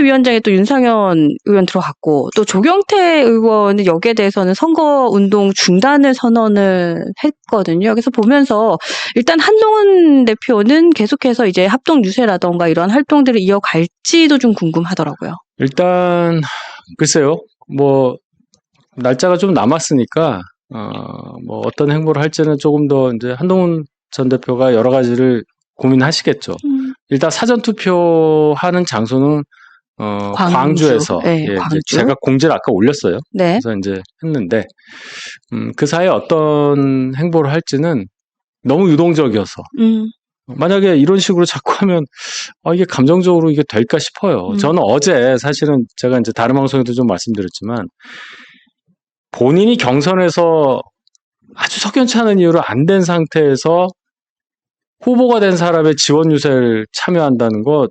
선대위원장에 또 윤상현 의원 들어갔고 또 조경태 의원은 여기에 대해서는 선거 운동 중단을 선언을 했거든요. 그래서 보면서 일단 한동훈 대표는 계속해서 이제 합동 유세라던가 이런 활동들을 이어갈지도 좀 궁금하더라고요. 일단 글쎄요. 뭐 날짜가 좀 남았으니까 어, 뭐 어떤 행보를 할지는 조금 더 이제 한동훈 전 대표가 여러 가지를 고민하시겠죠. 음. 일단 사전 투표하는 장소는 어, 광주. 광주 에서 네, 예, 이제 광주. 제가 공지를 아까 올렸어요. 네. 그래서 이제 했는데 음, 그 사이에 어떤 행보를 할지는 너무 유동적이어서 음. 만약에 이런 식으로 자꾸 하면 아, 이게 감정적으로 이게 될까 싶어요. 음. 저는 어제 사실은 제가 이제 다른 방송에도 좀 말씀드렸지만 본인이 경선에서 아주 석연치 않은 이유로 안 된 상태에서 후보가 된 사람의 지원 유세를 참여한다는 거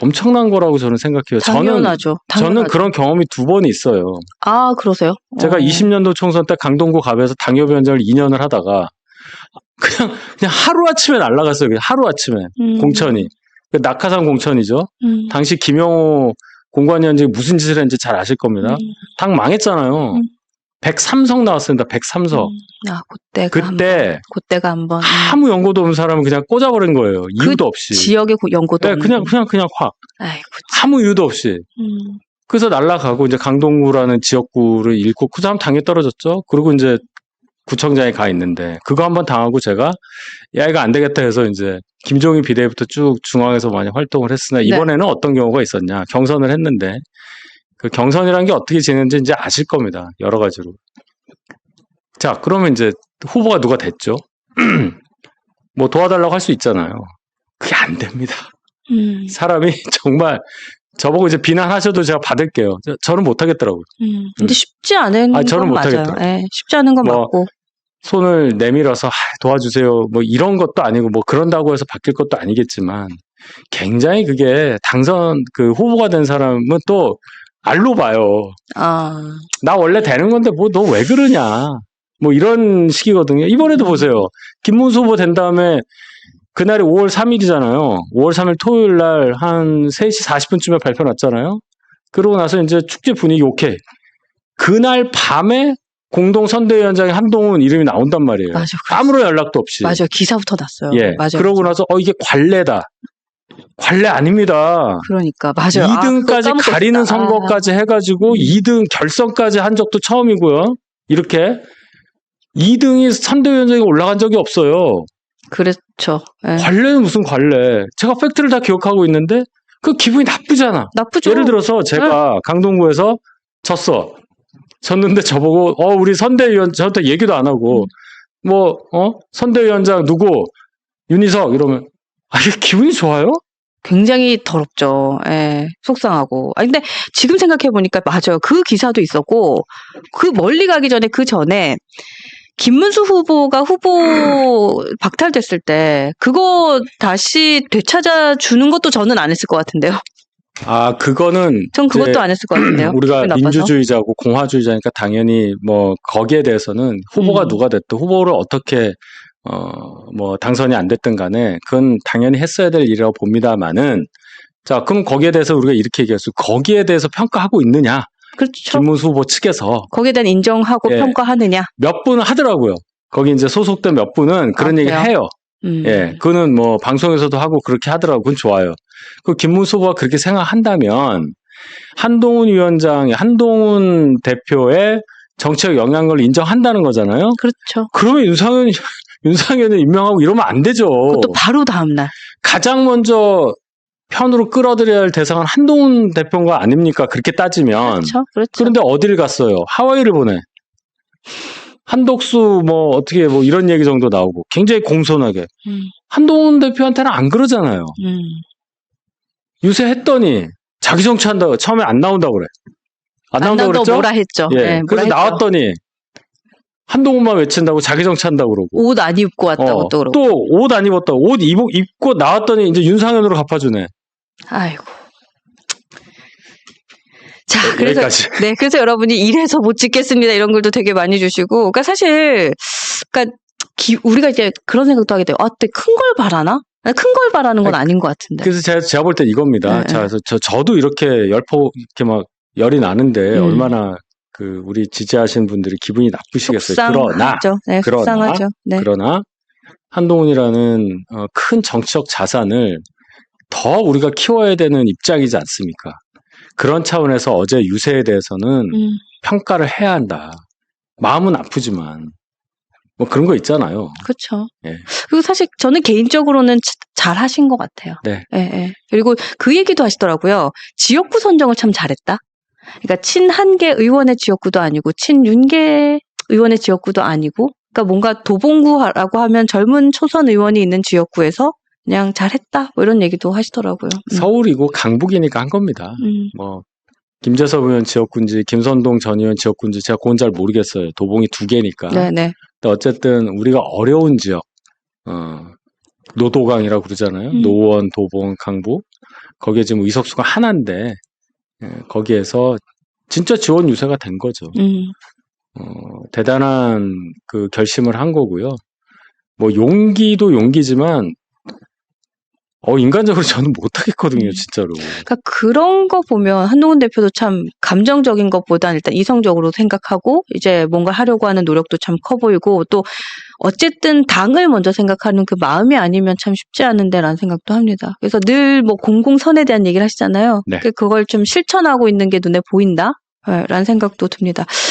엄청난 거라고 저는 생각해요. 저는 당연하죠. 저는 당연하죠. 그런 경험이 두 번 있어요. 아 그러세요? 제가 어. 20년도 총선 때 강동구 갑에서 당협위원장을 2년을 하다가 그냥 그냥 하루 아침에 날라갔어요. 하루 아침에 음. 공천이 그 낙하산 공천이죠. 음. 당시 김영호 공관위원장이 무슨 짓을 했는지 잘 아실 겁니다. 음. 당 망했잖아요. 음. 103석 나왔습니다. 103석. 음. 아 그때가 그때 한번, 그때가 한번 음. 아무 연고도 없는 사람을 그냥 꽂아버린 거예요. 이유도 없이. 지역의 고- 연고도 네. 그냥 그냥 그냥 확 아이고 아무 이유도 없이. 음. 그래서 날라가고 이제 강동구라는 지역구를 잃고 그 사람 당에 떨어졌죠. 그리고 이제 구청장에 가 있는데 그거 한번 당하고 제가 야 이거 안 되겠다 해서 이제 김종인 비대위부터 쭉 중앙에서 많이 활동을 했으나 네. 이번에는 어떤 경우가 있었냐 경선을 했는데 그 경선이란 게 어떻게 지내는지 이제 아실 겁니다 여러 가지로 자 그러면 이제 후보가 누가 됐죠 뭐 도와달라고 할 수 있잖아요 그게 안 됩니다 음. 사람이 정말 저보고 이제 비난하셔도 제가 받을게요. 저- 저는 못하겠더라고요. 음. 근데 쉽지 않은 아, 저는 건 맞아요. 못하겠더라고요. 예, 쉽지 않은 건 뭐, 맞고. 손을 내밀어서 아, 도와주세요. 뭐 이런 것도 아니고 뭐 그런다고 해서 바뀔 것도 아니겠지만 굉장히 그게 당선 그 후보가 된 사람은 또 알로 봐요. 아, 나 원래 되는 건데 뭐 너 왜 그러냐. 뭐 이런 식이거든요. 이번에도 보세요. 김문수 후보 된 다음에 그날이 5월 3일이잖아요. 5월 3일 토요일 날 한 3시 40분쯤에 발표 났잖아요. 그러고 나서 이제 축제 분위기 오케이. 그날 밤에 공동 선대위원장의 한동훈 이름이 나온단 말이에요. 맞아. 아무런 연락도 없이. 맞아. 기사부터 났어요. 예. 맞아요. 그러고 나서 어 이게 관례다. 관례 아닙니다. 그러니까 맞아요. 아, 2등까지 그거 가리는 있었다. 선거까지 해가지고 2등 결선까지 한 적도 처음이고요. 이렇게 2등이 선대위원장에 올라간 적이 없어요. 그렇죠. 예. 관례는 무슨 관례? 제가 팩트를 다 기억하고 있는데 그 기분이 나쁘잖아. 나쁘죠. 예를 들어서 제가 강동구에서 졌어. 졌는데 저보고 어 우리 선대위원 저한테 얘기도 안 하고 뭐 어 선대위원장 누구 윤희석 이러면 아 이게 기분이 좋아요? 굉장히 더럽죠. 예, 속상하고. 아 근데 지금 생각해 보니까 맞아요. 그 기사도 있었고 그 멀리 가기 전에 그 전에 김문수 후보가 후보 박탈됐을 때 그거 다시 되찾아 주는 것도 저는 안 했을 것 같은데요. 아 그거는 전 그것도 안 했을 것 같은데요. 우리가. 민주주의자고 공화주의자니까 당연히 뭐 거기에 대해서는 후보가 음. 누가 됐든 후보를 어떻게 어 뭐 당선이 안 됐든 간에 그건 당연히 했어야 될 일이라고 봅니다만은 자 그럼 거기에 대해서 우리가 이렇게 얘기했어요. 거기에 대해서 평가하고 있느냐 그렇죠. 김문수 후보 측에서 거기에 대한 인정하고 예. 평가하느냐. 몇 분은 하더라고요. 거기 이제 소속된 몇 분은 그런 아, 얘기? 해요. 음. 예, 그거는 뭐 방송에서도 하고 그렇게 하더라고. 그건 좋아요. 그 김문수 후보가 그렇게 생각한다면 한동훈 위원장, 한동훈 대표의 정책 영향력을 인정한다는 거잖아요. 그렇죠. 그러면 윤상현 윤상현을 임명하고 이러면 안 되죠. 그것도 바로 다음 날. 가장 먼저 편으로 끌어들여야 할 대상은 한동훈 대표인 거 아닙니까? 그렇게 따지면. 그렇죠. 그렇죠. 그런데 어디를 갔어요? 하와이를 보내. 한독수 뭐 어떻게 뭐 이런 얘기 정도 나오고 굉장히 공손하게 음, 한동훈 대표한테는 안 그러잖아요. 음. 유세 했더니 자기 정치한다고 처음에 안 나온다고 그래. 안 나온다고 그랬죠? 뭐라 했죠. 예. 네, 그래서. 나왔더니 한동훈만 외친다고 자기 정치한다고 그러고. 옷 안 입고 왔다고 어, 또 그러고. 또 옷 안 입었다. 옷 입고, 입고 나왔더니 이제 윤상현으로 갚아주네. 아이고. 자, 네, 그래서 여기까지. 네, 그래서 여러분이 이래서 못 찍겠습니다 이런 글도 되게 많이 주시고, 그러니까 사실, 그러니까 기- 우리가 이제 그런 생각도 하게 돼요. 아, 그때 큰걸 바라나? 큰 걸 바라는 건 아니, 아닌 것 같은데. 그래서 제가, 제가 볼 땐 이겁니다. 네, 자, 네. 그래서 저, 저도 이렇게 열포, 이렇게 막 열이 나는데 음. 얼마나 그 우리 지지하시는 분들이 기분이 나쁘시겠어요. 그러나. 네, 그러나. 네. 그러나 한동훈이라는 어, 큰 정치적 자산을 더 우리가 키워야 되는 입장이지 않습니까? 그런 차원에서 어제 유세에 대해서는 음, 평가를 해야 한다. 마음은 아프지만 뭐 그런 거 있잖아요. 그렇죠. 예. 그리고 사실 저는 개인적으로는 자- 잘 하신 것 같아요. 네. 예, 예. 그리고 그 얘기도 하시더라고요. 지역구 선정을 참 잘했다. 그러니까 친한계 의원의 지역구도 아니고 친윤계 의원의 지역구도 아니고 그러니까 뭔가 도봉구라고 하면 젊은 초선 의원이 있는 지역구에서 그냥 잘했다 뭐 이런 얘기도 하시더라고요. 음. 서울이고 강북이니까 한 겁니다. 음, 뭐 김재섭 의원 지역군지 김선동 전 의원 지역군지 제가 그건 잘 모르겠어요. 도봉이 두 개니까. 네, 네. 근데 어쨌든 우리가 어려운 지역, 어, 노도강이라고 그러잖아요. 음. 노원, 도봉, 강북. 거기에 지금 의석수가 하나인데 예, 거기에서 진짜 지원 유세가 된 거죠. 음, 어, 대단한 그 결심을 한 거고요. 뭐 용기도 용기지만 어 인간적으로 저는 못하겠거든요, 음. 진짜로. 그러니까 그런 거 보면 한동훈 대표도 참 감정적인 것보다는 일단 이성적으로 생각하고 이제 뭔가 하려고 하는 노력도 참 커 보이고 또 어쨌든 당을 먼저 생각하는 그 마음이 아니면 참 쉽지 않은데라는 생각도 합니다. 그래서 늘 뭐 공공선에 대한 얘기를 하시잖아요. 네. 그- 그걸 좀 실천하고 있는 게 눈에 보인다. 예, 라는 생각도 듭니다.